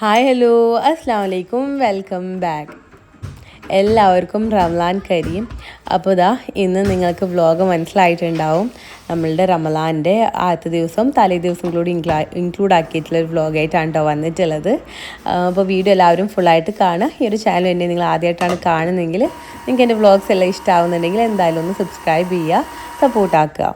Hi hello അസ്സാം വലൈക്കും welcome back എല്ലാവർക്കും റംലാൻ കരീം. അപ്പോൾ ഇതാ ഇന്ന് നിങ്ങൾക്ക് വ്ലോഗ് മനസ്സിലായിട്ടുണ്ടാവും. നമ്മളുടെ റമലാന്റെ ആദ്യത്തെ ദിവസം തലേ ദിവസം കൂടി ഇൻക്ലാ ഇൻക്ലൂഡ് ആക്കിയിട്ടുള്ള ഒരു വ്ലോഗായിട്ടാണ് കേട്ടോ വന്നിട്ടുള്ളത്. അപ്പോൾ വീഡിയോ എല്ലാവരും ഫുള്ളായിട്ട് കാണുക. ഈ ഒരു ചാനൽ എന്നെ നിങ്ങൾ ആദ്യമായിട്ടാണ് കാണുന്നതെങ്കിൽ നിങ്ങൾക്ക് എന്റെ വ്ലോഗ്സ് എല്ലാം ഇഷ്ടമാവുന്നുണ്ടെങ്കിൽ എന്തായാലും ഒന്ന് സബ്സ്ക്രൈബ് ചെയ്യുക സപ്പോർട്ടാക്കുക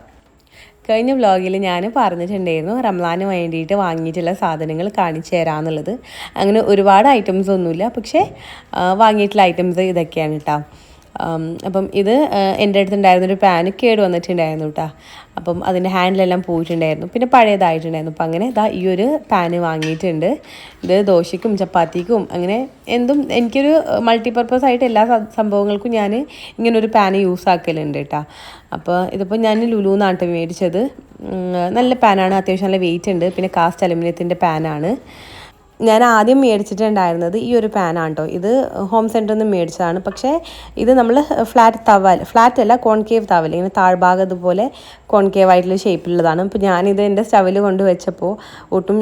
കഴിഞ്ഞ വ്ലോഗിൽ ഞാൻ പറഞ്ഞിട്ടുണ്ടായിരുന്നു റംലാന് വേണ്ടിയിട്ട് വാങ്ങിയിട്ടുള്ള സാധനങ്ങൾ കാണിച്ചു തരാമെന്നുള്ളത് അങ്ങനെ ഒരുപാട് ഐറ്റംസ് ഒന്നുമില്ല പക്ഷേ വാങ്ങിയിട്ടുള്ള ഐറ്റംസ് ഇതൊക്കെയാണ് കേട്ടോ അപ്പം ഇത് എന്റെ അടുത്തുണ്ടായിരുന്നൊരു പാന് കേട് വന്നിട്ടുണ്ടായിരുന്നു കേട്ടോ അപ്പം അതിന്റെ ഹാൻഡിലെല്ലാം പോയിട്ടുണ്ടായിരുന്നു. പിന്നെ പഴയതായിട്ടുണ്ടായിരുന്നു. അപ്പം അങ്ങനെ ഇതാ ഈ ഒരു പാന് വാങ്ങിയിട്ടുണ്ട്. ഇത് ദോശയ്ക്കും ചപ്പാത്തിക്കും അങ്ങനെ എന്തും എനിക്കൊരു മൾട്ടിപർപ്പസ് ആയിട്ട് എല്ലാ സംഭവങ്ങൾക്കും ഞാൻ ഇങ്ങനൊരു പാന് യൂസ് ആക്കലുണ്ട് കേട്ടോ അപ്പോൾ ഇതിപ്പോൾ ഞാൻ ലുലു നാട്ടിൽ മേടിച്ചത്. നല്ല പാനാണ്. അത്യാവശ്യം നല്ല വെയിറ്റ് ഉണ്ട് പിന്നെ കാസ്റ്റ് അലുമിനിയത്തിന്റെ പാനാണ്. ഞാൻ ആദ്യം മേടിച്ചിട്ടുണ്ടായിരുന്നത് ഈ ഒരു പാനാണ് കേട്ടോ ഇത് ഹോം സെന്ററിൽ നിന്ന് മേടിച്ചതാണ്. പക്ഷേ ഇത് നമ്മൾ ഫ്ലാറ്റ് തവൽ ഫ്ലാറ്റ് അല്ല കോൺകേവ് തവൽ. ഇങ്ങനെ താഴ്ഭാഗം ഇതുപോലെ കോൺകേവ് ആയിട്ടുള്ള ഷേപ്പിലുള്ളതാണ് അപ്പോൾ ഞാനിത് എന്റെ സ്റ്റവിൽ കൊണ്ട് വെച്ചപ്പോൾ ഒട്ടും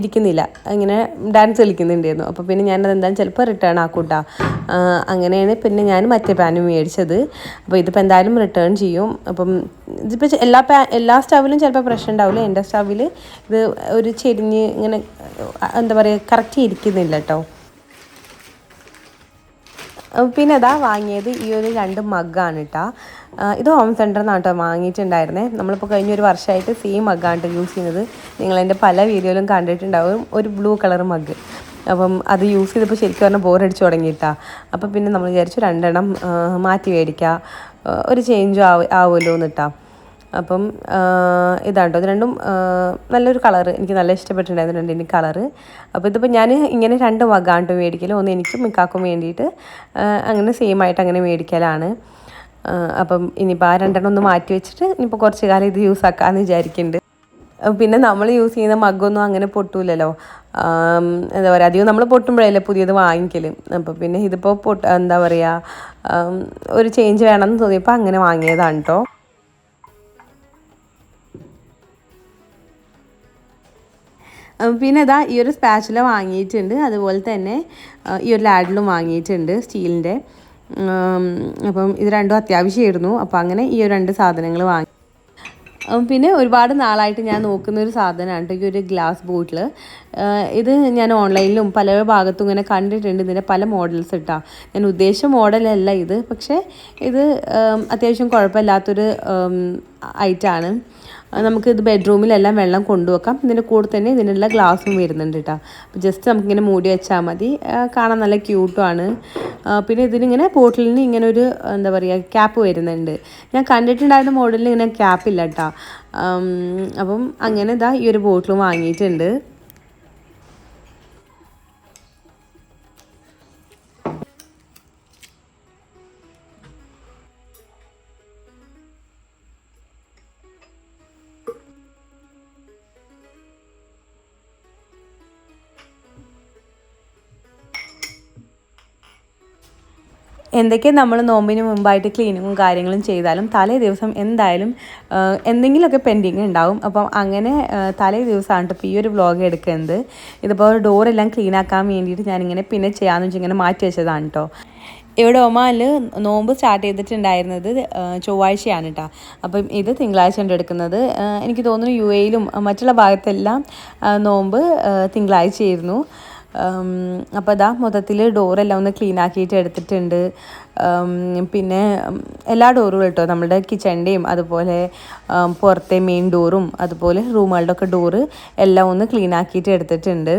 ഇരിക്കുന്നില്ല. ഇങ്ങനെ ഡാൻസ് കളിക്കുന്നുണ്ടായിരുന്നു. അപ്പോൾ പിന്നെ ഞാനത് എന്തായാലും ചിലപ്പോൾ റിട്ടേൺ ആക്കൂട്ടാ. അങ്ങനെയാണ് പിന്നെ ഞാൻ മറ്റേ പാനും മേടിച്ചത്. അപ്പോൾ ഇതിപ്പോൾ എന്തായാലും റിട്ടേൺ ചെയ്യും. അപ്പം ഇതിപ്പോൾ എല്ലാ പാ എല്ലാ സ്റ്റവിലും ചിലപ്പോൾ പ്രശ്നം ഉണ്ടാവില്ല. എന്റെ സ്റ്റവിൽ ഇത് ഒരു ചെരിഞ്ഞ് ഇങ്ങനെ എന്താ പറയുക കറക്റ്റ് ഇരിക്കുന്നില്ല കേട്ടോ. പിന്നെ അതാ വാങ്ങിയത് ഈ ഒരു രണ്ട് മഗ്ഗാണ് കേട്ടോ ഇത് ഹോം സെന്ററിൽ നിന്നാണ് കേട്ടോ വാങ്ങിയിട്ടുണ്ടായിരുന്നേ. നമ്മളിപ്പോൾ കഴിഞ്ഞ ഒരു വർഷമായിട്ട് സെയിം മഗ്ഗാണ് യൂസ് ചെയ്യുന്നത്. നിങ്ങളെന്റെ പല വീഡിയോയിലും കണ്ടിട്ടുണ്ടാവും ഒരു ബ്ലൂ കളർ മഗ് അപ്പം അത് യൂസ് ചെയ്തപ്പോൾ ശരിക്കും പറഞ്ഞാൽ ബോറടിച്ച് തുടങ്ങിയിട്ടാ അപ്പം പിന്നെ നമ്മൾ വിചാരിച്ചു രണ്ടെണ്ണം മാറ്റി മേടിക്കുക ഒരു ചേഞ്ചും ആവ് ആവുമല്ലോ എന്നിട്ടാ അപ്പം ഇതാണ് കേട്ടോ ഇത് രണ്ടും നല്ലൊരു കളർ എനിക്ക് നല്ല ഇഷ്ടപ്പെട്ടിട്ടുണ്ടായിരുന്നു രണ്ടിന്റെ കളറ് അപ്പോൾ ഇതിപ്പോൾ ഞാൻ ഇങ്ങനെ രണ്ട് വകാണ്ട് മേടിക്കൽ ഒന്ന് എനിക്കും മിക്കാക്കും വേണ്ടിയിട്ട് അങ്ങനെ സെയിം ആയിട്ട് അങ്ങനെ മേടിക്കലാണ്. അപ്പം ഇനിയിപ്പോൾ ആ രണ്ടെണ്ണം ഒന്ന് മാറ്റി വെച്ചിട്ട് ഇനിയിപ്പോൾ കുറച്ച് കാലം ഇത് യൂസ് ആക്കാമെന്ന് വിചാരിക്കുന്നുണ്ട് പിന്നെ നമ്മൾ യൂസ് ചെയ്യുന്ന മഗ്ഗൊന്നും അങ്ങനെ പൊട്ടൂലല്ലോ. എന്താ പറയുക അധികം നമ്മൾ പൊട്ടുമ്പോഴല്ലേ പുതിയത് വാങ്ങിക്കൽ അപ്പോൾ പിന്നെ ഇതിപ്പോൾ പൊട്ട് എന്താ പറയുക ഒരു ചേഞ്ച് വേണമെന്ന് തോന്നിയപ്പോൾ അങ്ങനെ വാങ്ങിയതാണ് കേട്ടോ പിന്നെ ഇതാ ഈ ഒരു സ്പാച്ചുല വാങ്ങിയിട്ടുണ്ട്. അതുപോലെ തന്നെ ഈ ഒരു ലാഡിലും വാങ്ങിയിട്ടുണ്ട് സ്റ്റീലിന്റെ അപ്പം ഇത് രണ്ടും അത്യാവശ്യമായിരുന്നു അപ്പോൾ അങ്ങനെ ഈ ഒരു രണ്ട് സാധനങ്ങൾ വാങ്ങി. പിന്നെ ഒരുപാട് നാളായിട്ട് ഞാൻ നോക്കുന്ന ഒരു സാധനമാണ് ഈ ഒരു ഗ്ലാസ് ബോട്ടിൽ ഇത് ഞാൻ ഓൺലൈനിലും പല ഭാഗത്തും ഇങ്ങനെ കണ്ടിട്ടുണ്ട്. ഇതിന്റെ പല മോഡൽസ് ഇട്ടാ. ഞാൻ ഉദ്ദേശിച്ച മോഡലല്ല ഇത്. പക്ഷേ ഇത് അത്യാവശ്യം കുഴപ്പമില്ലാത്തൊരു ഐറ്റാണ് നമുക്ക് ഇത് ബെഡ്റൂമിലെല്ലാം വെള്ളം കൊണ്ടുവെക്കാം. ഇതിന്റെ കൂടെ തന്നെ ഇതിനുള്ള ഗ്ലാസും വരുന്നുണ്ട് കേട്ടോ അപ്പോൾ ജസ്റ്റ് നമുക്കിങ്ങനെ മൂടി വെച്ചാൽ മതി. കാണാൻ നല്ല ക്യൂട്ടുമാണ് പിന്നെ ഇതിനിങ്ങനെ ബോട്ടിലിന് ഇങ്ങനെ ഒരു എന്താ പറയുക ക്യാപ്പ് വരുന്നുണ്ട്. ഞാൻ കണ്ടിട്ടുണ്ടായിരുന്ന മോഡലിന് ഇങ്ങനെ ക്യാപ്പില്ല കേട്ടോ അപ്പം അങ്ങനെ ഇതാ ഈ ഒരു ബോട്ടിലും വാങ്ങിയിട്ടുണ്ട്. എന്തൊക്കെ നമ്മൾ നോമ്പിന് മുമ്പായിട്ട് ക്ലീനിങ്ങും കാര്യങ്ങളും ചെയ്താലും തലേ ദിവസം എന്തായാലും എന്തെങ്കിലുമൊക്കെ പെൻഡിങ് ഉണ്ടാവും. അപ്പം അങ്ങനെ തലേ ദിവസമാണ് ഇപ്പോൾ ഈ ഒരു വ്ളോഗ് എടുക്കുന്നത്. ഇതിപ്പോൾ ഡോറെല്ലാം ക്ലീൻ ആക്കാൻ വേണ്ടിയിട്ട് ഞാനിങ്ങനെ പിന്നെ ചെയ്യാമെന്ന് വെച്ചാൽ ഇങ്ങനെ മാറ്റി വെച്ചതാണ് കേട്ടോ ഇവിടെ ഒമാനിൽ നോമ്പ് സ്റ്റാർട്ട് ചെയ്തിട്ടുണ്ടായിരുന്നത് ചൊവ്വാഴ്ചയാണ് കേട്ടോ അപ്പം ഇത് തിങ്കളാഴ്ച എടുക്കുന്നത്. എനിക്ക് തോന്നുന്നു യു എയിലും മറ്റുള്ള ഭാഗത്തെല്ലാം നോമ്പ് തിങ്കളാഴ്ചയായിരുന്നു അപ്പോൾ അതാ മൊത്തത്തിൽ ഡോറെല്ലാം ഒന്ന് ക്ലീൻ ആക്കിയിട്ട് എടുത്തിട്ടുണ്ട്. പിന്നെ എല്ലാ ഡോറും കേട്ടോ നമ്മുടെ കിച്ചണിന്റെയും അതുപോലെ പുറത്തെ മെയിൻ ഡോറും അതുപോലെ റൂമുകളുടെ ഒക്കെ ഡോറ് എല്ലാം ഒന്ന് ക്ലീൻ ആക്കിയിട്ട് എടുത്തിട്ടുണ്ട്.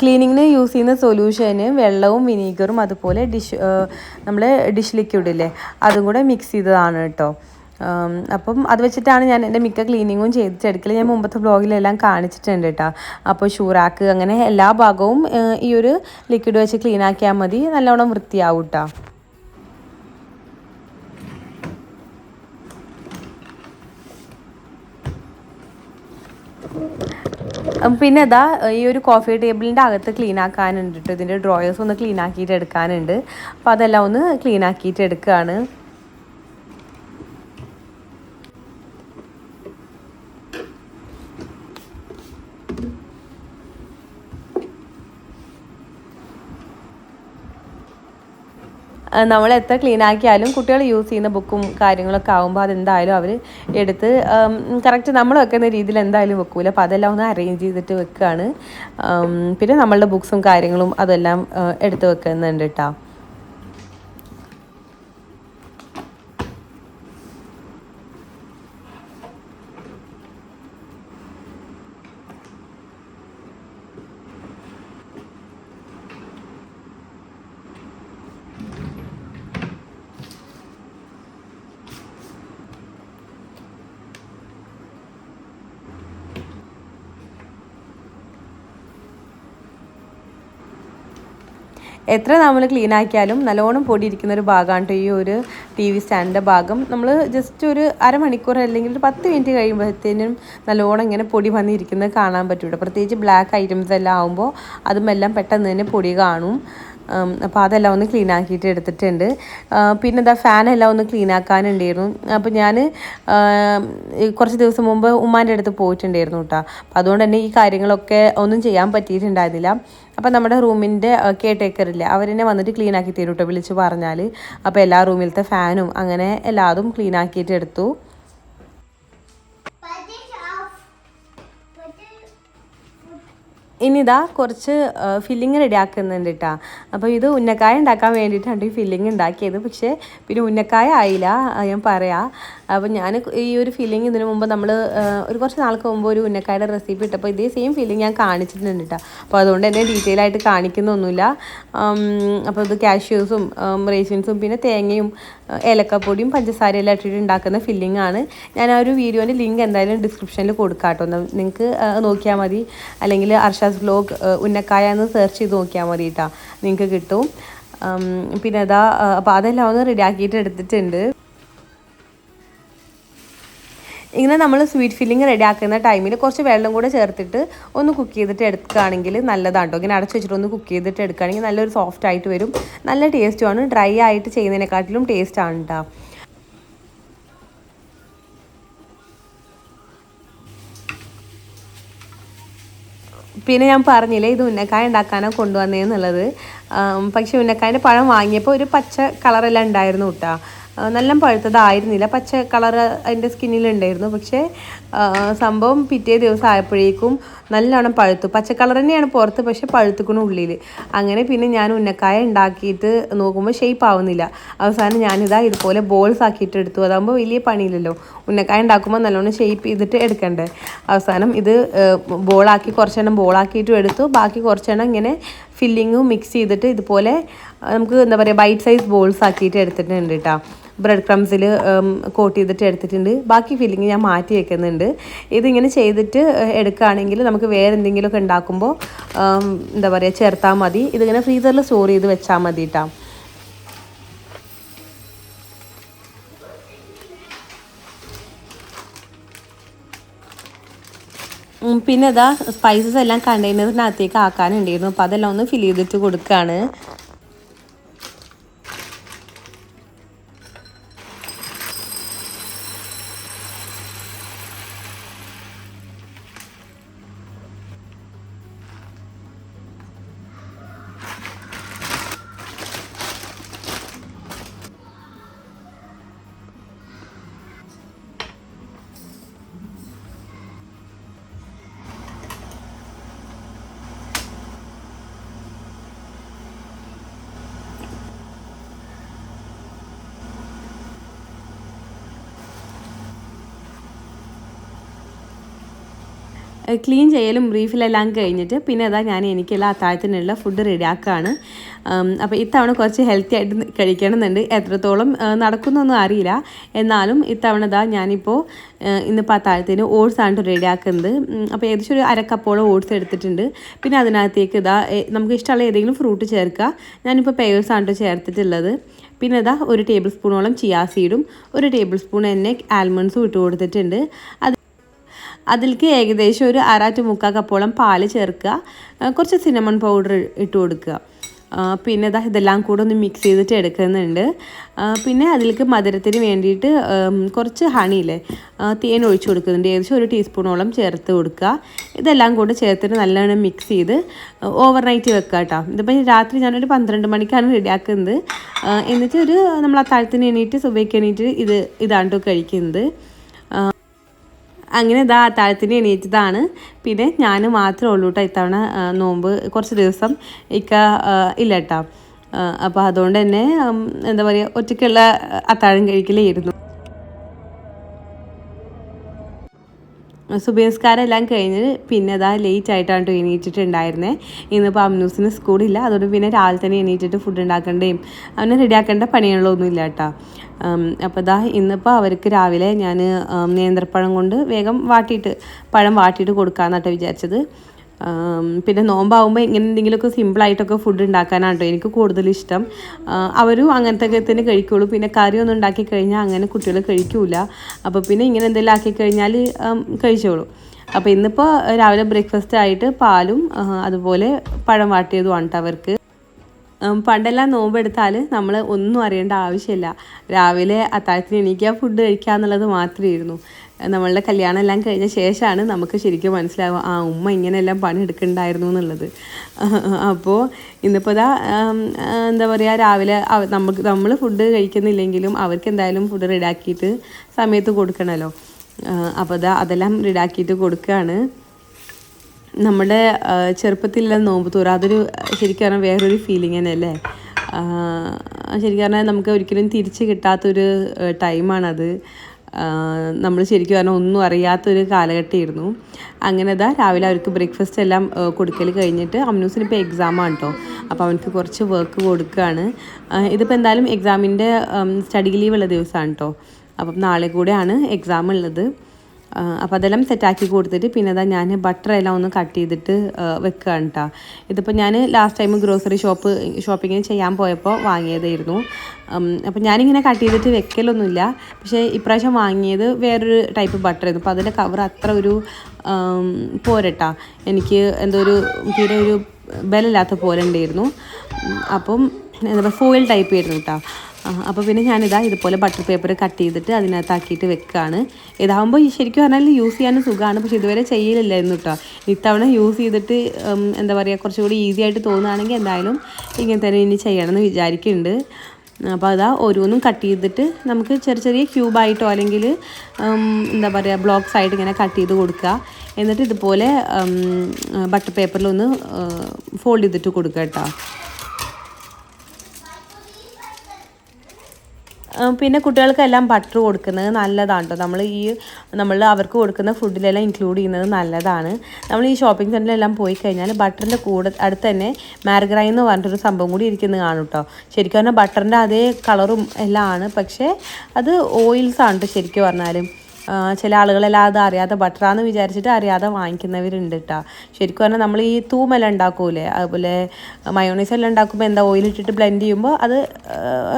ക്ലീനിങ്ങിന് യൂസ് ചെയ്യുന്ന സൊല്യൂഷന് വെള്ളവും വിനീഗറും അതുപോലെ ഡിഷ് നമ്മൾ ഡിഷ് ലിക്വിഡ് ഇല്ലേ അതും കൂടെ മിക്സ് ചെയ്തതാണ് കേട്ടോ. അപ്പം അത് വെച്ചിട്ടാണ് ഞാൻ എന്റെ മിക്ക ക്ലീനിങ്ങും ചെയ്തിട്ടെടുക്കൽ ഞാൻ മുമ്പത്തെ ബ്ലോഗിലെല്ലാം കാണിച്ചിട്ടുണ്ട് കേട്ടോ അപ്പോൾ ഷൂറാക്ക് അങ്ങനെ എല്ലാ ഭാഗവും ഈ ഒരു ലിക്വിഡ് വെച്ച് ക്ലീൻ ആക്കിയാൽ മതി. നല്ലോണം വൃത്തിയാവും കേട്ടോ പിന്നെ അതാ ഈ ഒരു കോഫി ടേബിളിന്റെ അകത്ത് ക്ലീൻ ആക്കാനുണ്ട് കേട്ടോ ഇതിന്റെ ഡ്രോയേഴ്സ് ഒന്ന് ക്ലീൻ ആക്കിയിട്ട് എടുക്കാനുണ്ട്. അപ്പോൾ അതെല്ലാം ഒന്ന് ക്ലീൻ ആക്കിയിട്ട് എടുക്കുകയാണ് നമ്മൾ എത്ര ക്ലീൻ ആക്കിയാലും കുട്ടികൾ യൂസ് ചെയ്യുന്ന ബുക്കും കാര്യങ്ങളൊക്കെ ആകുമ്പോൾ അതെന്തായാലും അവർ എടുത്ത് കറക്റ്റ് നമ്മൾ വെക്കുന്ന രീതിയിൽ എന്തായാലും വെക്കൂല. അപ്പോൾ അതെല്ലാം ഒന്ന് അറേഞ്ച് ചെയ്തിട്ട് വെക്കുകയാണ് പിന്നെ നമ്മളുടെ ബുക്സും കാര്യങ്ങളും അതെല്ലാം എടുത്ത് വെക്കുന്നുണ്ട് കേട്ടോ എത്ര നമ്മൾ ക്ലീൻ ആക്കിയാലും നല്ലോണം പൊടിയിരിക്കുന്ന ഒരു ഭാഗമാണ് ഈ ഒരു ടി വി സ്റ്റാൻഡിന്റെ ഭാഗം. നമ്മൾ ജസ്റ്റ് ഒരു അരമണിക്കൂർ അല്ലെങ്കിൽ ഒരു പത്ത് മിനിറ്റ് കഴിയുമ്പോഴത്തേനും നല്ലോണം ഇങ്ങനെ പൊടി വന്നിരിക്കുന്നത് കാണാൻ പറ്റൂട്ടോ പ്രത്യേകിച്ച് ബ്ലാക്ക് ഐറ്റംസ് എല്ലാം ആകുമ്പോൾ അതുമെല്ലാം പെട്ടെന്ന് തന്നെ പൊടി കാണും. അപ്പോൾ അതെല്ലാം ഒന്ന് ക്ലീൻ ആക്കിയിട്ട് എടുത്തിട്ടുണ്ട്. പിന്നെ എന്താ ഫാനെല്ലാം ഒന്ന് ക്ലീൻ ആക്കാനുണ്ടായിരുന്നു. അപ്പോൾ ഞാൻ കുറച്ച് ദിവസം മുമ്പ് ഉമ്മാന്റെ അടുത്ത് പോയിട്ടുണ്ടായിരുന്നു കേട്ടോ അപ്പോൾ അതുകൊണ്ട് തന്നെ ഈ കാര്യങ്ങളൊക്കെ ഒന്നും ചെയ്യാൻ പറ്റിയിട്ടുണ്ടായിരുന്നില്ല. അപ്പോൾ നമ്മുടെ റൂമിന്റെ കെയർ അവർ അവരെന്നെ വന്നിട്ട് ക്ലീൻ ആക്കി തരും കേട്ടോ വിളിച്ച് പറഞ്ഞാൽ അപ്പോൾ എല്ലാ റൂമിലത്തെ ഫാനും അങ്ങനെ എല്ലാതും ക്ലീൻ ആക്കിയിട്ട് എടുത്തു. ഇനി ഇതാ കുറച്ച് ഫില്ലിങ് റെഡി ആക്കുന്നുണ്ട് കേട്ടോ അപ്പോൾ ഇത് ഉന്നക്കായ ഉണ്ടാക്കാൻ വേണ്ടിയിട്ടാണ് ഈ ഫില്ലിങ് ഉണ്ടാക്കിയത്. പക്ഷേ പിന്നെ ഉന്നക്കായ ആയില്ല ഞാൻ പറയാം. അപ്പോൾ ഞാൻ ഈ ഒരു ഫില്ലിങ് ഇതിനു മുമ്പ് നമ്മൾ ഒരു കുറച്ച് നാൾക്ക് മുമ്പ് ഒരു ഉന്നക്കായുടെ റെസിപ്പി ഇട്ടപ്പോൾ ഇതേ സെയിം ഫില്ലിങ് ഞാൻ കാണിച്ചിട്ടുണ്ട് കേട്ടോ അപ്പോൾ അതുകൊണ്ട് തന്നെ ഡീറ്റെയിൽ ആയിട്ട് കാണിക്കുന്നൊന്നുമില്ല. അപ്പോൾ ഇത് കാഷ്യൂസും റേസിൻസും പിന്നെ തേങ്ങയും ഏലക്കപ്പൊടിയും പഞ്ചസാരയും എല്ലാം ഇട്ടിട്ട് ഉണ്ടാക്കുന്ന ഫില്ലിംഗ് ആണ്. ഞാൻ ആ ഒരു വീഡിയോന്റെ ലിങ്ക് എന്തായാലും ഡിസ്ക്രിപ്ഷനിൽ കൊടുക്കാം കേട്ടോ നിങ്ങൾക്ക് നോക്കിയാൽ മതി. അല്ലെങ്കിൽ അർഷാസ് ബ്ലോഗ് ഉന്നക്കായ എന്ന് സെർച്ച് ചെയ്ത് നോക്കിയാൽ മതി കേട്ടോ നിങ്ങൾക്ക് കിട്ടും. പിന്നെ അതാ അപ്പോൾ അതെല്ലാം ഒന്ന് റെഡിയാക്കിയിട്ട് എടുത്തിട്ടുണ്ട്. ഇങ്ങനെ നമ്മൾ സ്വീറ്റ് ഫില്ലിങ് റെഡി ആക്കുന്ന ടൈമിൽ കുറച്ച് വെള്ളം കൂടെ ചേർത്തിട്ട് ഒന്ന് കുക്ക് ചെയ്തിട്ട് എടുക്കുകയാണെങ്കിൽ നല്ലതാണ് കേട്ടോ ഇങ്ങനെ അടച്ചു വെച്ചിട്ട് ഒന്ന് കുക്ക് ചെയ്തിട്ട് എടുക്കുകയാണെങ്കിൽ നല്ലൊരു സോഫ്റ്റ് ആയിട്ട് വരും. നല്ല ടേസ്റ്റുമാണ് ഡ്രൈ ആയിട്ട് ചെയ്യുന്നതിനെക്കാട്ടിലും ടേസ്റ്റാണ് കേട്ടോ പിന്നെ ഞാൻ പറഞ്ഞില്ലേ ഇത് ഉന്നക്കായ ഉണ്ടാക്കാനാണ് കൊണ്ടുവന്നതെന്നുള്ളത് പക്ഷേ ഉന്നക്കായന്റെ പഴം വാങ്ങിയപ്പോൾ ഒരു പച്ച കളറെല്ലാം ഉണ്ടായിരുന്നു കേട്ടോ. നല്ല പഴുത്തതായിരുന്നില്ല. പച്ച കളർ അതിന്റെ സ്കിന്നിലുണ്ടായിരുന്നു. പക്ഷേ സംഭവം പിറ്റേ ദിവസം ആയപ്പോഴേക്കും നല്ലോണം പഴുത്തു. പച്ചക്കളർ കളർ തന്നെയാണ് പുറത്ത് പക്ഷെ പഴുത്തുക്കണ ഉള്ളിൽ അങ്ങനെ പിന്നെ ഞാൻ ഉന്നക്കായ ഉണ്ടാക്കിയിട്ട് നോക്കുമ്പോൾ ഷേപ്പ് ആവുന്നില്ല. അവസാനം ഞാനിതാ ഇതുപോലെ ബോൾസ് ആക്കിയിട്ട് എടുത്തു. അതാകുമ്പോൾ വലിയ പണിയില്ലല്ലോ. ഉന്നക്കായ ഉണ്ടാക്കുമ്പോൾ നല്ലോണം ഷേപ്പ് ചെയ്തിട്ട് എടുക്കണ്ടേ. അവസാനം ഇത് ബോളാക്കി കുറച്ചെണ്ണം ബോളാക്കിയിട്ടും എടുത്തു. ബാക്കി കുറച്ചെണ്ണം ഇങ്ങനെ ഫില്ലിങ്ങും മിക്സ് ചെയ്തിട്ട് ഇതുപോലെ നമുക്ക് എന്താ പറയുക ബൈറ്റ് സൈസ് ബോൾസ് ആക്കിയിട്ട് എടുത്തിട്ടുണ്ട് കേട്ടോ ബ്രെഡ് ക്രംസിൽ കോട്ട് ചെയ്തിട്ട് എടുത്തിട്ടുണ്ട്. ബാക്കി ഫില്ലിങ് ഞാൻ മാറ്റി വെക്കുന്നുണ്ട്. ഇതിങ്ങനെ ചെയ്തിട്ട് എടുക്കുകയാണെങ്കിൽ നമുക്ക് വേറെ എന്തെങ്കിലുമൊക്കെ ഉണ്ടാക്കുമ്പോൾ എന്താ പറയുക ചേർത്താൽ മതി. ഇതിങ്ങനെ ഫ്രീസറിൽ സ്റ്റോർ ചെയ്ത് വെച്ചാൽ മതി കേട്ടോ പിന്നെ ഇതാ സ്പൈസസ് എല്ലാം കണ്ടെയ്നറിനകത്തേക്ക് ആക്കാനുണ്ടായിരുന്നു. അപ്പോൾ അതെല്ലാം ഒന്ന് ഫിൽ ചെയ്തിട്ട് കൊടുക്കുകയാണ്. ക്ലീൻ ചെയ്യലും ബ്രീഫിലെല്ലാം കഴിഞ്ഞിട്ട് പിന്നെ അതാ ഞാൻ എനിക്കെല്ലാം അത്താഴത്തിനുള്ള ഫുഡ് റെഡിയാക്കുകയാണ് അപ്പോൾ ഇത്തവണ കുറച്ച് ഹെൽത്തി ആയിട്ട് കഴിക്കണമെന്നുണ്ട്. എത്രത്തോളം നടക്കുന്നൊന്നും അറിയില്ല. എന്നാലും ഇത്തവണ ഇതാ ഞാനിപ്പോൾ ഇന്നിപ്പോൾ അത്താഴത്തിന് ഓട്സ് ആണ് റെഡിയാക്കുന്നത് അപ്പോൾ ഏകദേശം ഒരു അരക്കപ്പോളം ഓട്സ് എടുത്തിട്ടുണ്ട്. പിന്നെ അതിനകത്തേക്ക് ഇതാ നമുക്ക് ഇഷ്ടമുള്ള ഏതെങ്കിലും ഫ്രൂട്ട് ചേർക്കുക. ഞാനിപ്പോൾ പേഴ്സ് ആണ് ചേർത്തിട്ടുള്ളത്. പിന്നെ ഇതാ ഒരു ടേബിൾ സ്പൂണോളം ചിയാ സീഡും ഒരു ടേബിൾ സ്പൂൺ തന്നെ ആൽമണ്ട്സും ഇട്ട് കൊടുത്തിട്ടുണ്ട്. അത് അതിലേക്ക് ഏകദേശം ഒരു അര ടു മുക്കാൽ കപ്പോളം പാൽ ചേർക്കുക. കുറച്ച് സിനമൺ പൗഡർ ഇട്ട് കൊടുക്കുക. പിന്നെ ഇതാ ഇതെല്ലാം കൂടെ ഒന്ന് മിക്സ് ചെയ്തിട്ട് എടുക്കുന്നുണ്ട്. പിന്നെ അതിലേക്ക് മധുരത്തിന് വേണ്ടിയിട്ട് കുറച്ച് ഹണിയില്ലേ തേൻ ഒഴിച്ചു കൊടുക്കുന്നുണ്ട്. ഏകദേശം ഒരു ടീസ്പൂണോളം ചേർത്ത് കൊടുക്കുക. ഇതെല്ലാം കൂടെ ചേർത്തിട്ട് നല്ലോണം മിക്സ് ചെയ്ത് ഓവർ നൈറ്റ് വെക്കുക കേട്ടോ. ഇതിപ്പോൾ രാത്രി ഞാനൊരു പന്ത്രണ്ട് മണിക്കാണ് റെഡിയാക്കുന്നത്. എന്നിട്ട് ഒരു നമ്മൾ അത്താഴത്തിന് എണീറ്റ് സുബയ്ക്ക് എണീറ്റ് ഇത് ഇതാണ്ടോ കഴിക്കുന്നത്. അങ്ങനെ ഇതാ അത്താഴത്തിന്റെ എണീറ്റതാണ്. പിന്നെ ഞാൻ മാത്രമേ ഉള്ളൂ കേട്ടോ ഇത്തവണ നോമ്പ് കുറച്ച് ദിവസം ഇക്ക ഇല്ല കേട്ടോ അപ്പോൾ അതുകൊണ്ട് തന്നെ എന്താ പറയുക ഒറ്റയ്ക്കുള്ള അത്താഴം കഴിക്കലായിരുന്നു. സുബേസ്കാരം എല്ലാം കഴിഞ്ഞ് പിന്നെ അതാ ലേറ്റ് ആയിട്ടാണ് കേട്ടോ എണീറ്റിട്ടുണ്ടായിരുന്നേ. ഇന്നിപ്പോൾ അമ്നൂസിന് സ്കൂളില്ല. അതുകൊണ്ട് പിന്നെ രാവിലെ തന്നെ എണീറ്റിട്ട് ഫുഡ് ഉണ്ടാക്കേണ്ടേയും. അവനെ റെഡിയാക്കേണ്ട പണികളൊന്നുമില്ല കേട്ടോ. അപ്പോൾ ഇതാ ഇന്നിപ്പോൾ അവർക്ക് രാവിലെ ഞാൻ നേന്ത്രപ്പഴം കൊണ്ട് വേഗം വാട്ടിയിട്ട് പഴം വാട്ടിയിട്ട് കൊടുക്കാമെന്നാട്ടോ വിചാരിച്ചത്. പിന്നെ നോമ്പാവുമ്പോൾ ഇങ്ങനെ എന്തെങ്കിലുമൊക്കെ സിമ്പിളായിട്ടൊക്കെ ഫുഡ് ഉണ്ടാക്കാനാണ് കേട്ടോ എനിക്ക് കൂടുതൽ ഇഷ്ടം. അവരും അങ്ങനത്തെ തന്നെ കഴിക്കുള്ളൂ. പിന്നെ കറിയൊന്നും ഉണ്ടാക്കി കഴിഞ്ഞാൽ അങ്ങനെ കുട്ടികൾ കഴിക്കൂല. അപ്പോൾ പിന്നെ ഇങ്ങനെ എന്തെങ്കിലും ആക്കി കഴിഞ്ഞാൽ കഴിച്ചോളൂ. അപ്പോൾ ഇന്നിപ്പോൾ രാവിലെ ബ്രേക്ക്ഫാസ്റ്റ് ആയിട്ട് പാലും അതുപോലെ പഴം വാട്ടിയതുമാണ് ട്ടോ അവർക്ക്. പണ്ടെല്ലാം നോമ്പെടുത്താൽ നമ്മൾ ഒന്നും അറിയേണ്ട ആവശ്യമില്ല. രാവിലെ അത്താഴത്തിന് എണീക്കുക ഫുഡ് കഴിക്കുക എന്നുള്ളത് മാത്രമായിരുന്നു നമ്മളുടെ കല്യാണം എല്ലാം കഴിഞ്ഞ ശേഷമാണ് നമുക്ക് ശരിക്കും മനസ്സിലാവുക ആ ഉമ്മ ഇങ്ങനെയെല്ലാം പണിയെടുക്കണ്ടായിരുന്നു എന്നുള്ളത്. അപ്പോൾ ഇന്നിപ്പോൾ ഇതാ എന്താ പറയുക രാവിലെ നമുക്ക് നമ്മൾ ഫുഡ് കഴിക്കുന്നില്ലെങ്കിലും അവർക്ക് എന്തായാലും ഫുഡ് റെഡിയാക്കിയിട്ട് സമയത്ത് കൊടുക്കണമല്ലോ അപ്പോൾ ഇതാ അതെല്ലാം റെഡിയാക്കിയിട്ട് കൊടുക്കുകയാണ്. നമ്മുടെ ചെറുപ്പത്തിലുള്ള നോമ്പ് തുറ അതൊരു ശരിക്കും പറഞ്ഞാൽ വേറൊരു ഫീലിംഗ് തന്നെ അല്ലേ ആ, ശരിക്കും പറഞ്ഞാൽ നമുക്ക് ഒരിക്കലും തിരിച്ച് കിട്ടാത്തൊരു ടൈമാണത് നമ്മൾ ശരിക്കും പറഞ്ഞാൽ ഒന്നും അറിയാത്തൊരു കാലഘട്ടമായിരുന്നു. അങ്ങനെ ഇതാ രാവിലെ അവർക്ക് ബ്രേക്ക്ഫാസ്റ്റ് എല്ലാം കൊടുക്കൽ കഴിഞ്ഞിട്ട് അമ്നൂസിന് ഇപ്പോൾ എക്സാമാണ് കേട്ടോ അപ്പോൾ അവനക്ക് കുറച്ച് വർക്ക് കൊടുക്കുകയാണ് ഇതിപ്പോൾ എന്തായാലും എക്സാമിന്റെ സ്റ്റഡി ലീവ് ഉള്ള ദിവസമാണ് കേട്ടോ അപ്പം നാളെ കൂടെയാണ് എക്സാം ഉള്ളത്. അപ്പോൾ അതെല്ലാം സെറ്റാക്കി കൊടുത്തിട്ട് പിന്നെ അതാ ഞാൻ ബട്ടറെല്ലാം ഒന്ന് കട്ട് ചെയ്തിട്ട് വെക്കുകയാണ് കേട്ടോ ഇതിപ്പോൾ ഞാൻ ലാസ്റ്റ് ടൈം ഗ്രോസറി ഷോപ്പ് ഷോപ്പിങ്ങിന് ചെയ്യാൻ പോയപ്പോൾ വാങ്ങിയതായിരുന്നു. അപ്പോൾ ഞാനിങ്ങനെ കട്ട് ചെയ്തിട്ട് വെക്കലൊന്നുമില്ല. പക്ഷേ ഇപ്രാവശ്യം വാങ്ങിയത് വേറൊരു ടൈപ്പ് ബട്ടറായിരുന്നു അപ്പോൾ അതിന്റെ കവർ അത്ര ഒരു പോരട്ടാ എനിക്ക് എന്തോ ഒരു തീരെ ഒരു ബലമില്ലാത്ത പോലെ ഉണ്ടായിരുന്നു. അപ്പം എന്താ പറയുക ഫോയിൽ ടൈപ്പ് ആയിരുന്നു കേട്ടോ അപ്പോൾ പിന്നെ ഞാനിതാ ഇതുപോലെ ബട്ടർ പേപ്പർ കട്ട് ചെയ്തിട്ട് അതിനകത്താക്കിയിട്ട് വെക്കുകയാണ് ഇതാകുമ്പോൾ ശരിക്കും പറഞ്ഞാൽ യൂസ് ചെയ്യാനും സുഖമാണ്. പക്ഷെ ഇതുവരെ ചെയ്യലില്ലായിരുന്നു കേട്ടോ ഇത്തവണ യൂസ് ചെയ്തിട്ട് എന്താ പറയുക കുറച്ചുകൂടി ഈസി ആയിട്ട് തോന്നുകയാണെങ്കിൽ എന്തായാലും ഇങ്ങനെ തന്നെ ഇനി ചെയ്യണമെന്ന് വിചാരിക്കുന്നുണ്ട് അപ്പോൾ അതാ ഓരോന്നും കട്ട് ചെയ്തിട്ട് നമുക്ക് ചെറിയ ചെറിയ ക്യൂബായിട്ടോ അല്ലെങ്കിൽ എന്താ പറയുക ബ്ലോക്സ് ആയിട്ട് ഇങ്ങനെ കട്ട് ചെയ്ത് കൊടുക്കുക എന്നിട്ട് ഇതുപോലെ ബട്ടർ പേപ്പറിലൊന്ന് ഫോൾഡ് ചെയ്തിട്ട് കൊടുക്കുക കേട്ടോ പിന്നെ കുട്ടികൾക്കെല്ലാം ബട്ടർ കൊടുക്കുന്നത് നല്ലതാണ് കേട്ടോ നമ്മൾ ഈ നമ്മൾ അവർക്ക് കൊടുക്കുന്ന ഫുഡിലെല്ലാം ഇൻക്ലൂഡ് ചെയ്യുന്നത് നല്ലതാണ്. നമ്മൾ ഈ ഷോപ്പിംഗ് സെന്ററിലെല്ലാം പോയി കഴിഞ്ഞാൽ ബട്ടറിന്റെ കൂടെ അടുത്ത് തന്നെ മാരഗ്രൈ എന്ന് പറഞ്ഞിട്ടൊരു സംഭവം കൂടി ഇരിക്കുന്നത് കാണും കേട്ടോ ശരിക്കും പറഞ്ഞാൽ ബട്ടറിന്റെ അതേ കളറും എല്ലാം ആണ്. പക്ഷേ അത് ഓയിൽസ് ആണ് ട്ടോ ശരിക്കും പറഞ്ഞാലും. ചില ആളുകളെല്ലാം അത് അറിയാതെ ബട്ടറാന്ന് വിചാരിച്ചിട്ട് അറിയാതെ വാങ്ങിക്കുന്നവരുണ്ട് കേട്ടോ ശരിക്കും പറഞ്ഞാൽ നമ്മൾ ഈ തൂമെല്ലാം ഉണ്ടാക്കൂലേ? അതുപോലെ മയോണൈസ് എല്ലാം ഉണ്ടാക്കുമ്പോൾ എന്താ ഓയിൽ ഇട്ടിട്ട് ബ്ലെൻഡ് ചെയ്യുമ്പോൾ അത്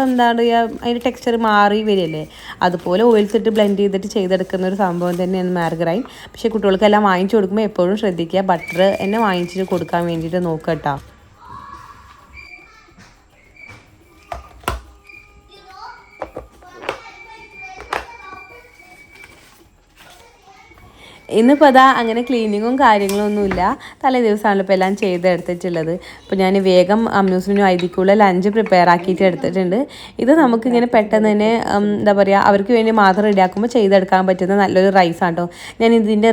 എന്താ പറയുക അതിന്റെ ടെക്സ്ചർ മാറി വരില്ലേ? അതുപോലെ ഓയിൽസ് ഇട്ട് ബ്ലെൻഡ് ചെയ്തിട്ട് ചെയ്തെടുക്കുന്ന ഒരു സംഭവം തന്നെയാണ് മാർഗറൈൻ പക്ഷേ കുട്ടികൾക്കെല്ലാം വാങ്ങിച്ചു കൊടുക്കുമ്പോൾ എപ്പോഴും ശ്രദ്ധിക്കുക ബട്ടർ എന്നെ വാങ്ങിച്ചിട്ട് കൊടുക്കാൻ വേണ്ടിയിട്ട് നോക്കുക ഇന്നിപ്പോൾ അതാ അങ്ങനെ ക്ലീനിങ്ങും കാര്യങ്ങളും ഒന്നുമില്ല. തലേ ദിവസമാണല്ലോ ഇപ്പോൾ എല്ലാം ചെയ്തെടുത്തിട്ടുള്ളത് അപ്പോൾ ഞാൻ വേഗം അമ്മൂസിനും ഐതിക്കുള്ള ലഞ്ച് പ്രിപ്പയർ ആക്കിയിട്ട് എടുത്തിട്ടുണ്ട്. ഇത് നമുക്കിങ്ങനെ പെട്ടെന്ന് തന്നെ എന്താ പറയുക അവർക്ക് വേണ്ടി മാത്രം റെഡിയാക്കുമ്പോൾ ചെയ്തെടുക്കാൻ പറ്റുന്ന നല്ലൊരു റൈസാണ് കേട്ടോ ഞാൻ ഇതിന്റെ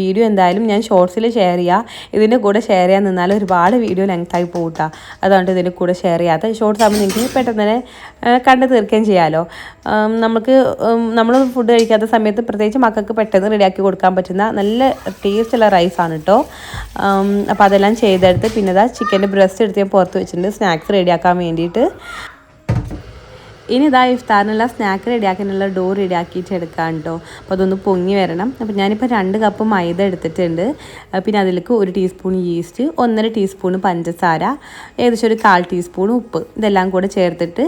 വീഡിയോ എന്തായാലും ഞാൻ ഷോർട്സിൽ ഷെയർ ചെയ്യാം. ഇതിന്റെ കൂടെ ഷെയർ ചെയ്യാൻ നിന്നാൽ ഒരുപാട് വീഡിയോ ലെങ്ത്തായി പോകട്ടാ അതുകൊണ്ട് ഇതിന്റെ കൂടെ ഷെയർ ചെയ്യാത്ത ഷോർട്സ് ആകുമ്പോൾ നിങ്ങൾക്ക് പെട്ടെന്ന് തന്നെ കണ്ട് തീർക്കുകയും ചെയ്യാമല്ലോ നമുക്ക് നമ്മൾ ഫുഡ് കഴിക്കാത്ത സമയത്ത് പ്രത്യേകിച്ച് മക്കൾക്ക് പെട്ടെന്ന് റെഡിയാക്കി കൊടുക്കാൻ പറ്റുന്ന നല്ല ടേസ്റ്റുള്ള റൈസാണ് കേട്ടോ അപ്പോൾ അതെല്ലാം ചെയ്തെടുത്ത് പിന്നെ ഇതാ ചിക്കന്റെ ബ്രസ്റ്റ് എടുത്ത് ഞാൻ പുറത്ത് വെച്ചിട്ടുണ്ട്. സ്നാക്സ് റെഡിയാക്കാൻ വേണ്ടിയിട്ട്. ഇനി ഇതാ ഇഫ്താറിനുള്ള സ്നാക്ക് റെഡിയാക്കാനുള്ള ഡോ റെഡിയാക്കിയിട്ട് എടുക്കാം കേട്ടോ അപ്പോൾ അതൊന്ന് പൊങ്ങി വരണം. അപ്പോൾ ഞാനിപ്പോൾ രണ്ട് കപ്പ് മൈദ എടുത്തിട്ടുണ്ട്. പിന്നെ അതിലേക്ക് ഒരു ടീസ്പൂൺ ഈസ്റ്റ് ഒന്നര ടീസ്പൂൺ പഞ്ചസാര ഏകദേശം ഒരു കാൽ ടീസ്പൂൺ ഉപ്പ്. ഇതെല്ലാം കൂടെ ചേർത്തിട്ട്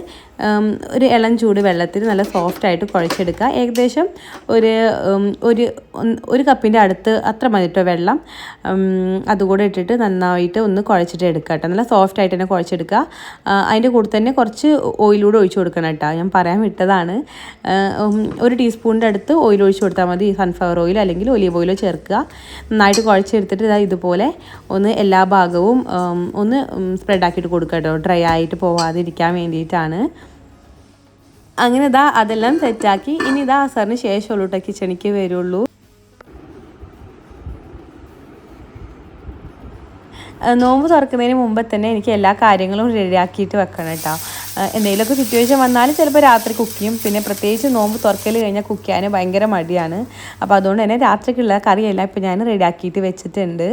ഒരു ഇളം ചൂട് വെള്ളത്തിൽ നല്ല സോഫ്റ്റ് ആയിട്ട് കുഴച്ചെടുക്കുക. ഏകദേശം ഒരു ഒരു ഒരു കപ്പിന്റെ അടുത്ത് അത്ര മതിട്ടോ വെള്ളം. അതുകൂടെ ഇട്ടിട്ട് നന്നായിട്ട് ഒന്ന് കുഴച്ചിട്ട് എടുക്കുക കേട്ടോ നല്ല സോഫ്റ്റായിട്ട് തന്നെ കുഴച്ചെടുക്കുക. അതിന്റെ കൂടെ തന്നെ കുറച്ച് ഓയിലൂടെ ഒഴിച്ചു കൊടുക്കണം കേട്ടോ ഞാൻ പറയാൻ വിട്ടതാണ്. ഒരു ടീസ്പൂണിന്റെ അടുത്ത് ഓയിൽ ഒഴിച്ചു കൊടുത്താൽ മതി. സൺഫ്ലവർ ഓയിൽ അല്ലെങ്കിൽ ഒലിവ് ഓയിലോ ചേർക്കുക. നന്നായിട്ട് കുഴച്ചെടുത്തിട്ട് ഇതാ ഇതുപോലെ ഒന്ന് എല്ലാ ഭാഗവും ഒന്ന് സ്പ്രെഡ് ആക്കിയിട്ട് കൊടുക്കുക കേട്ടോ ഡ്രൈ ആയിട്ട് പോവാതിരിക്കാൻ വേണ്ടിയിട്ടാണ്. അങ്ങനെ ഇതാ അതെല്ലാം സെറ്റാക്കി ഇനി ഇതാ അസറിന് ശേഷമുള്ളൂ കേട്ടോ കിച്ചണിക്ക് വരുള്ളൂ. നോമ്പ് തുറക്കുന്നതിന് മുമ്പ് തന്നെ എനിക്ക് എല്ലാ കാര്യങ്ങളും റെഡിയാക്കിയിട്ട് വെക്കണം കേട്ടോ എന്തെങ്കിലുമൊക്കെ സിറ്റുവേഷൻ വന്നാലും ചിലപ്പോൾ രാത്രി കുക്ക് ചെയ്യും. പിന്നെ പ്രത്യേകിച്ച് നോമ്പ് തുറക്കൽ കഴിഞ്ഞാൽ കുക്ക് ചെയ്യാൻ ഭയങ്കര മടിയാണ്. അപ്പോൾ അതുകൊണ്ട് തന്നെ രാത്രിക്കുള്ള കറിയെല്ലാം ഇപ്പോൾ ഞാൻ റെഡിയാക്കിയിട്ട് വെച്ചിട്ടുണ്ട്.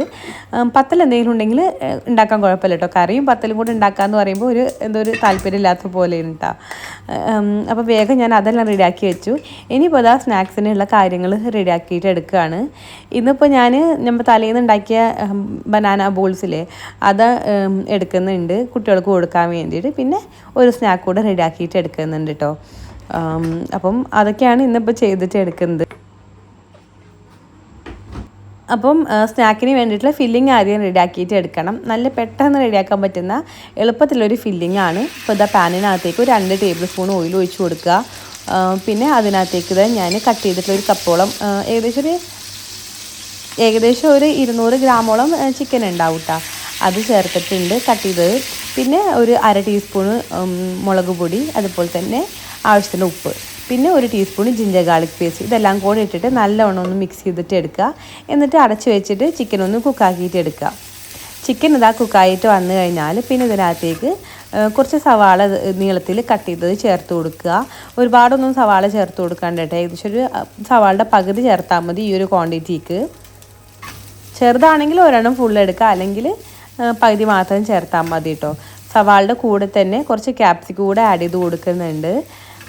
പത്തൽ എന്തെങ്കിലും ഉണ്ടെങ്കിൽ ഉണ്ടാക്കാൻ കുഴപ്പമില്ല കേട്ടോ കറിയും പത്തലും കൂടെ ഉണ്ടാക്കാമെന്ന് പറയുമ്പോൾ ഒരു എന്തോ ഒരു താല്പര്യമില്ലാത്ത പോലെയാണ് കേട്ടോ അപ്പോൾ വേഗം ഞാൻ അതെല്ലാം റെഡിയാക്കി വെച്ചു. ഇനിയിപ്പോൾ അതാ സ്നാക്സിനുള്ള കാര്യങ്ങൾ റെഡിയാക്കിയിട്ട് എടുക്കുകയാണ്. ഇന്നിപ്പോൾ ഞാൻ നമ്മൾ തലേന്ന് ഉണ്ടാക്കിയ ബനാന ബോൾസിലെ അത് എടുക്കുന്നുണ്ട്. കുട്ടികൾക്ക് കൊടുക്കാൻ വേണ്ടിയിട്ട്. പിന്നെ ഒരു സ്നാക്ക് കൂടെ റെഡിയാക്കിയിട്ട് എടുക്കുന്നുണ്ട് കേട്ടോ അപ്പം അതൊക്കെയാണ് ഇന്നിപ്പോൾ ചെയ്തിട്ട് എടുക്കുന്നത്. അപ്പം സ്നാക്കിന് വേണ്ടിയിട്ടുള്ള ഫില്ലിംഗ് ആദ്യം റെഡിയാക്കിയിട്ട് എടുക്കണം. നല്ല പെട്ടെന്ന് റെഡിയാക്കാൻ പറ്റുന്ന എളുപ്പത്തിലൊരു ഫില്ലിംഗ് ആണ് ഇപ്പോൾ ഇതാ പാനിനകത്തേക്ക് ഒരു രണ്ട് ടേബിൾ സ്പൂൺ ഓയിൽ ഒഴിച്ചു കൊടുക്കുക. പിന്നെ അതിനകത്തേക്ക് ഇത് ഞാൻ കട്ട് ചെയ്തിട്ടുള്ള ഒരു കപ്പോളം ഏകദേശം ഒരു ഏകദേശം ഒരു ഇരുന്നൂറ് ഗ്രാമോളം ചിക്കൻ ഉണ്ടാവും കേട്ടോ അത് ചേർത്തിട്ടുണ്ട്. കട്ട് ചെയ്തത് പിന്നെ ഒരു അര ടീസ്പൂണ് മുളക് പൊടി അതുപോലെ തന്നെ ആവശ്യത്തിന് ഉപ്പ്. പിന്നെ ഒരു ടീസ്പൂൺ ജിഞ്ചർ ഗാർലിക് പേസ്റ്റ് ഇതെല്ലാം കൂടെ ഇട്ടിട്ട് നല്ലവണ്ണം ഒന്ന് മിക്സ് ചെയ്തിട്ട് എടുക്കുക. എന്നിട്ട് അടച്ച് വെച്ചിട്ട് ചിക്കൻ ഒന്ന് കുക്കാക്കിയിട്ട് എടുക്കുക. ചിക്കൻ ഇതാ കുക്കായിട്ട് വന്നു കഴിഞ്ഞാൽ പിന്നെ ഇതിനകത്തേക്ക് കുറച്ച് സവാള നീളത്തിൽ കട്ട് ചെയ്തത് ചേർത്ത് കൊടുക്കുക. ഒരുപാടൊന്നും സവാള ചേർത്ത് കൊടുക്കാണ്ട് കേട്ടോ. ഏകദേശം ഒരു സവാളയുടെ പകുതി ചേർത്താൽ മതി ഈ ഒരു ക്വാണ്ടിറ്റിക്ക് ചെറുതാണെങ്കിൽ ഒരെണ്ണം ഫുൾ എടുക്കുക. അല്ലെങ്കിൽ പകുതി മാത്രം ചേർത്താൽ മതി കേട്ടോ സവാളുടെ കൂടെ തന്നെ കുറച്ച് ക്യാപ്സിക്കം കൂടെ ആഡ് ചെയ്ത് കൊടുക്കുന്നുണ്ട്.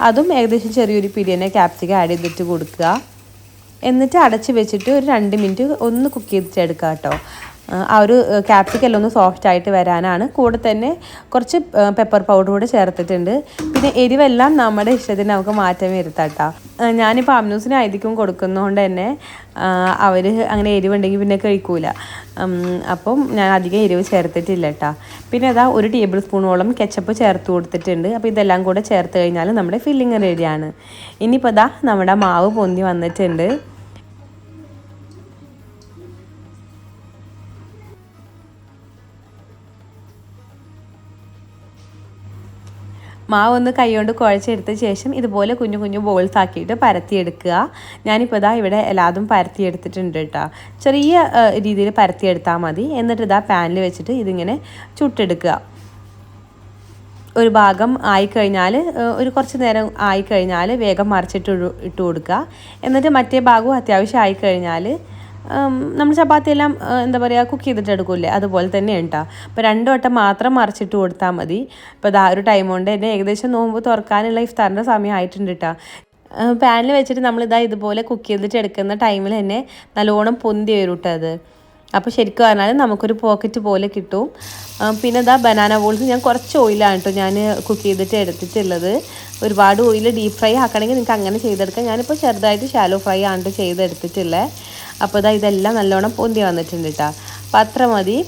അതും ഏകദേശം ചെറിയൊരു പിരി തന്നെ ക്യാപ്സിക്കം ആഡ് ചെയ്തിട്ട് കൊടുക്കുക. എന്നിട്ട് അടച്ച് വെച്ചിട്ട് ഒരു രണ്ട് മിനിറ്റ് ഒന്ന് കുക്ക് ചെയ്തിട്ടെടുക്കുക കേട്ടോ ആ ഒരു ക്യാപ്സിക്കെല്ലാം ഒന്ന് സോഫ്റ്റ് ആയിട്ട് വരാനാണ്. കൂടെ തന്നെ കുറച്ച് പെപ്പർ പൗഡർ കൂടെ ചേർത്തിട്ടുണ്ട്. പിന്നെ എരിവെല്ലാം നമ്മുടെ ഇഷ്ടത്തിന് നമുക്ക് മാറ്റം വരുത്താട്ടോ. ഞാനിപ്പോൾ അമ്നൂസിന് ഐതിക്കും കൊടുക്കുന്നതുകൊണ്ട് തന്നെ അവർ അങ്ങനെ എരിവുണ്ടെങ്കിൽ പിന്നെ കഴിക്കൂല. അപ്പം ഞാൻ അധികം എരിവ് ചേർത്തിട്ടില്ല കേട്ടോ പിന്നെ അതാ ഒരു ടേബിൾ സ്പൂണോളം കെച്ചപ്പ് ചേർത്ത് കൊടുത്തിട്ടുണ്ട്. അപ്പോൾ ഇതെല്ലാം കൂടെ ചേർത്ത് കഴിഞ്ഞാൽ നമ്മുടെ ഫില്ലിങ് റെഡിയാണ് ഇനിയിപ്പോൾ ഇതാ നമ്മുടെ മാവ് പൊന്തി വന്നിട്ടുണ്ട്. മാവ് ഒന്ന് കൈകൊണ്ട് കുഴച്ചെടുത്ത ശേഷം ഇതുപോലെ കുഞ്ഞു കുഞ്ഞു ബോൾസ് ആക്കിയിട്ട് പരത്തിയെടുക്കുക. ഞാനിപ്പോൾ ഇതാ ഇവിടെ എല്ലാതും പരത്തിയെടുത്തിട്ടുണ്ട് കേട്ടോ. ചെറിയ രീതിയിൽ പരത്തിയെടുത്താൽ മതി. എന്നിട്ട് ഇതാ പാനിൽ വെച്ചിട്ട് ഇതിങ്ങനെ ചുട്ടെടുക്കുക. ഒരു ഭാഗം ആയിക്കഴിഞ്ഞാൽ ഒരു കുറച്ച് നേരം ആയിക്കഴിഞ്ഞാൽ വേഗം മറിച്ചിട്ട് ഇട്ട് കൊടുക്കുക എന്നിട്ട് മറ്റേ ഭാഗവും അത്യാവശ്യം ആയിക്കഴിഞ്ഞാൽ നമ്മൾ ചപ്പാത്തി എല്ലാം എന്താ പറയുക കുക്ക് ചെയ്തിട്ട് എടുക്കൂലേ അതുപോലെ തന്നെ ഉണ്ടാ അപ്പോൾ രണ്ട് വട്ടം മാത്രം മറിച്ചിട്ട് കൊടുത്താൽ മതി. ഇപ്പോൾ ഇതാ ഒരു ടൈം കൊണ്ട് തന്നെ ഏകദേശം നോമ്പ് തുറക്കാനുള്ള ഇഫ്താറിന്റെ സമയം ആയിട്ടുണ്ട് കേട്ടോ പാനിൽ വെച്ചിട്ട് നമ്മളിതാ ഇതുപോലെ കുക്ക് ചെയ്തിട്ട് എടുക്കുന്ന ടൈമിൽ തന്നെ നല്ലോണം പൊന്തി വരും കേട്ടോ അത്. അപ്പോൾ ശരിക്കും പറഞ്ഞാൽ നമുക്കൊരു പോക്കറ്റ് പോലെ കിട്ടും. പിന്നെ ഇതാ ബനാന ബോൾസ് ഞാൻ കുറച്ച് ഓയിലാണ് കേട്ടോ ഞാൻ കുക്ക് ചെയ്തിട്ട് എടുത്തിട്ടുള്ളത്. ഒരുപാട് ഓയിൽ ഡീപ്പ് ഫ്രൈ ആക്കണമെങ്കിൽ നിങ്ങൾക്ക് അങ്ങനെ ചെയ്തെടുക്കാം. ഞാനിപ്പോൾ ചെറുതായിട്ട് ഷാലോ ഫ്രൈ ആണ് ട്ടോ ചെയ്തെടുത്തിട്ടുള്ളത് അപ്പോൾ ഇതാ ഇതെല്ലാം നല്ലോണം പൊന്തി വന്നിട്ടുണ്ട് കേട്ടോ അപ്പോൾ അത്ര മതി.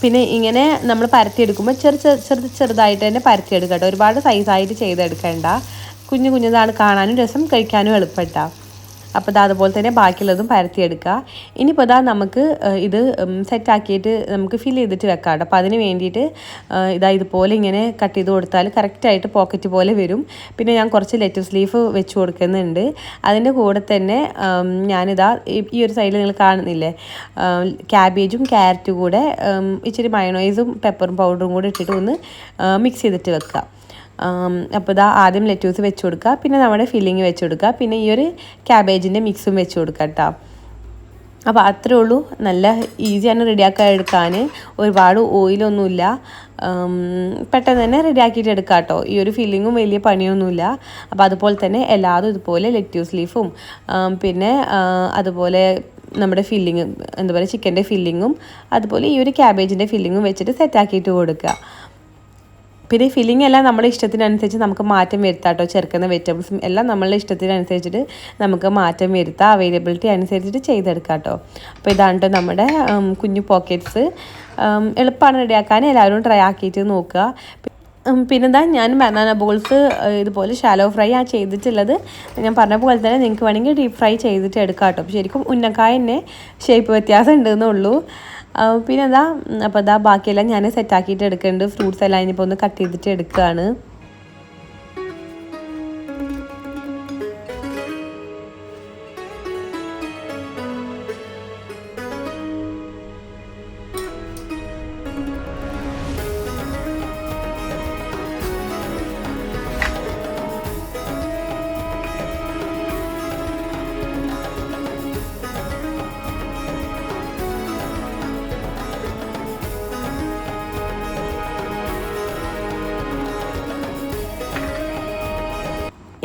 പിന്നെ ഇങ്ങനെ നമ്മൾ പരത്തിയെടുക്കുമ്പോൾ ചെറു ചെറു ചെറുതായിട്ട് തന്നെ പരത്തിയെടുക്കാം കേട്ടോ ഒരുപാട് സൈസായിട്ട് ചെയ്തെടുക്കണ്ട. കുഞ്ഞു കുഞ്ഞതാണ് കാണാനും രസം കഴിക്കാനും എളുപ്പട്ടാ അപ്പോൾ ഇതാ അതുപോലെ തന്നെ ബാക്കിയുള്ളതും പരത്തിയെടുക്കുക. ഇനിയിപ്പോൾ ഇതാ നമുക്ക് ഇത് സെറ്റാക്കിയിട്ട് നമുക്ക് ഫിൽ ചെയ്തിട്ട് വെക്കാം കേട്ടോ അപ്പോൾ അതിന് വേണ്ടിയിട്ട് ഇതാ ഇതുപോലെ ഇങ്ങനെ കട്ട് ചെയ്ത് കൊടുത്താൽ കറക്റ്റായിട്ട് പോക്കറ്റ് പോലെ വരും. പിന്നെ ഞാൻ കുറച്ച് ലെറ്റസ് ലീഫ് വെച്ച് കൊടുക്കുന്നുണ്ട്. അതിന്റെ കൂടെ തന്നെ ഞാനിതാ ഈ- ഒരു സൈഡിൽ നിങ്ങൾ കാണുന്നില്ലേ? ക്യാബേജും ക്യാരറ്റും കൂടെ ഇച്ചിരി മയണൈസും പെപ്പറും പൗഡറും കൂടെ ഇട്ടിട്ട് ഒന്ന് മിക്സ് ചെയ്തിട്ട് വെക്കുക. അപ്പോൾ ഇതാ ആദ്യം ലെറ്റൂസ് വെച്ച് കൊടുക്കുക പിന്നെ നമ്മുടെ ഫില്ലിങ് വെച്ച് കൊടുക്കുക പിന്നെ ഈ ഒരു ക്യാബേജിന്റെ മിക്സും വെച്ച് കൊടുക്കുക കേട്ടോ. അപ്പോൾ അത്രേ ഉള്ളൂ. നല്ല ഈസിയാണ് റെഡിയാക്കാൻ എടുക്കാൻ. ഒരുപാട് ഓയിലൊന്നുമില്ല പെട്ടെന്ന് തന്നെ റെഡിയാക്കിയിട്ട് എടുക്കാം കേട്ടോ. ഈ ഒരു ഫില്ലിങ്ങും വലിയ പണിയൊന്നുമില്ല. അപ്പോൾ അതുപോലെ തന്നെ എല്ലാതും ഇതുപോലെ ലെറ്റ്യൂസ് ലീഫും പിന്നെ അതുപോലെ നമ്മുടെ ഫില്ലിങ്ങും എന്താ പറയുക ചിക്കന്റെ ഫില്ലിങ്ങും അതുപോലെ ഈ ഒരു ക്യാബേജിന്റെ ഫില്ലിങ്ങും വെച്ചിട്ട് സെറ്റാക്കിയിട്ട് കൊടുക്കുക. പിന്നെ ഫില്ലിംഗ് എല്ലാം നമ്മുടെ ഇഷ്ടത്തിനനുസരിച്ച് നമുക്ക് മാറ്റം വരുത്താം കേട്ടോ ചേർക്കുന്ന വെജിറ്റബിൾസും എല്ലാം നമ്മളുടെ ഇഷ്ടത്തിനനുസരിച്ചിട്ട് നമുക്ക് മാറ്റം വരുത്താം. അവൈലബിലിറ്റി അനുസരിച്ചിട്ട് ചെയ്തെടുക്കാം കേട്ടോ അപ്പോൾ ഇതാണ് നമ്മുടെ കുഞ്ഞു പോക്കറ്റ്സ് എളുപ്പമാണ് റെഡിയാക്കാൻ. എല്ലാവരും ട്രൈ ആക്കിയിട്ട് നോക്കുക. പിന്നെ പിന്നെന്താ ഞാൻ ബനാന ബോൾസ് ഇതുപോലെ ഷാലോ ഫ്രൈ ആ ചെയ്തിട്ടുള്ളത്. ഞാൻ പറഞ്ഞ പോലെ തന്നെ നിങ്ങൾക്ക് വേണമെങ്കിൽ ഡീപ്പ് ഫ്രൈ ചെയ്തിട്ട് എടുക്കാം കേട്ടോ ശരിക്കും ഉന്നക്കായ തന്നെ ഷേപ്പ് വ്യത്യാസം ഉണ്ടെന്നുള്ളൂ. പിന്നെന്താ ഇതാ അപ്പോൾ ഇതാ ബാക്കിയെല്ലാം ഞാൻ സെറ്റാക്കിയിട്ട് എടുക്കുന്നുണ്ട് ഫ്രൂട്ട്സ് എല്ലാം ഇനിയിപ്പോൾ ഒന്ന് കട്ട് ചെയ്തിട്ട് എടുക്കുകയാണ്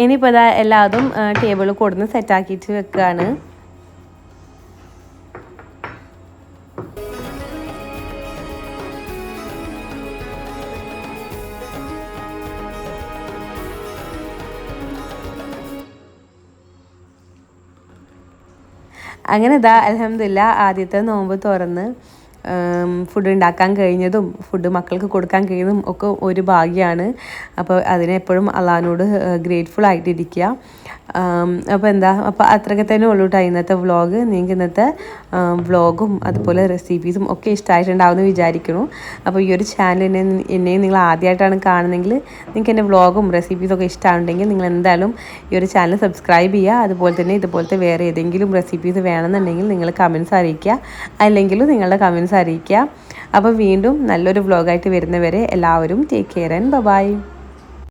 ഇനിയിപ്പോൾ ഇതാ എല്ലാതും ടേബിളിൽ കൊടുന്ന് സെറ്റാക്കിയിട്ട് വെക്കുകയാണ് അങ്ങനെ ഇതാ അലഹമില്ല ആദ്യത്തെ നോമ്പ് തുറന്ന്. ഫുഡ് ഉണ്ടാക്കാൻ കഴിഞ്ഞതും ഫുഡ് മക്കൾക്ക് കൊടുക്കാൻ കഴിഞ്ഞതും ഒക്കെ ഒരു ഭാഗ്യമാണ് അപ്പോൾ അതിനെപ്പോഴും അള്ളഹാനോട് ഗ്രേറ്റ്ഫുൾ ആയിട്ടിരിക്കുക. അപ്പോൾ എന്താ അപ്പോൾ അത്രയൊക്കെ തന്നെ ഉള്ളൂ കേട്ടോ ഇന്നത്തെ വ്ളോഗ് നിങ്ങൾക്ക് ഇന്നത്തെ വ്ളോഗും അതുപോലെ റെസിപ്പീസും ഒക്കെ ഇഷ്ടമായിട്ടുണ്ടാവുമെന്ന് വിചാരിക്കുന്നു. അപ്പോൾ ഈ ഒരു ചാനൽ എന്നെ എന്നെയും നിങ്ങൾ ആദ്യമായിട്ടാണ് കാണുന്നതെങ്കിൽ നിങ്ങൾക്ക് എന്റെ വ്ളോഗും റെസിപ്പീസും ഒക്കെ ഇഷ്ടമാണെങ്കിൽ നിങ്ങൾ എന്തായാലും ഈ ഒരു ചാനൽ സബ്സ്ക്രൈബ് ചെയ്യുക. അതുപോലെ തന്നെ ഇതുപോലത്തെ വേറെ ഏതെങ്കിലും റെസിപ്പീസ് വേണമെന്നുണ്ടെങ്കിൽ നിങ്ങൾ കമൻസ് അറിയിക്കുക. അല്ലെങ്കിൽ നിങ്ങളുടെ കമൻസ് അറിയിക്കുക. അപ്പോൾ വീണ്ടും നല്ലൊരു വ്ളോഗായിട്ട് വരുന്നവരെ എല്ലാവരും ടേക്ക് കെയർ ആൻഡ് ബൈ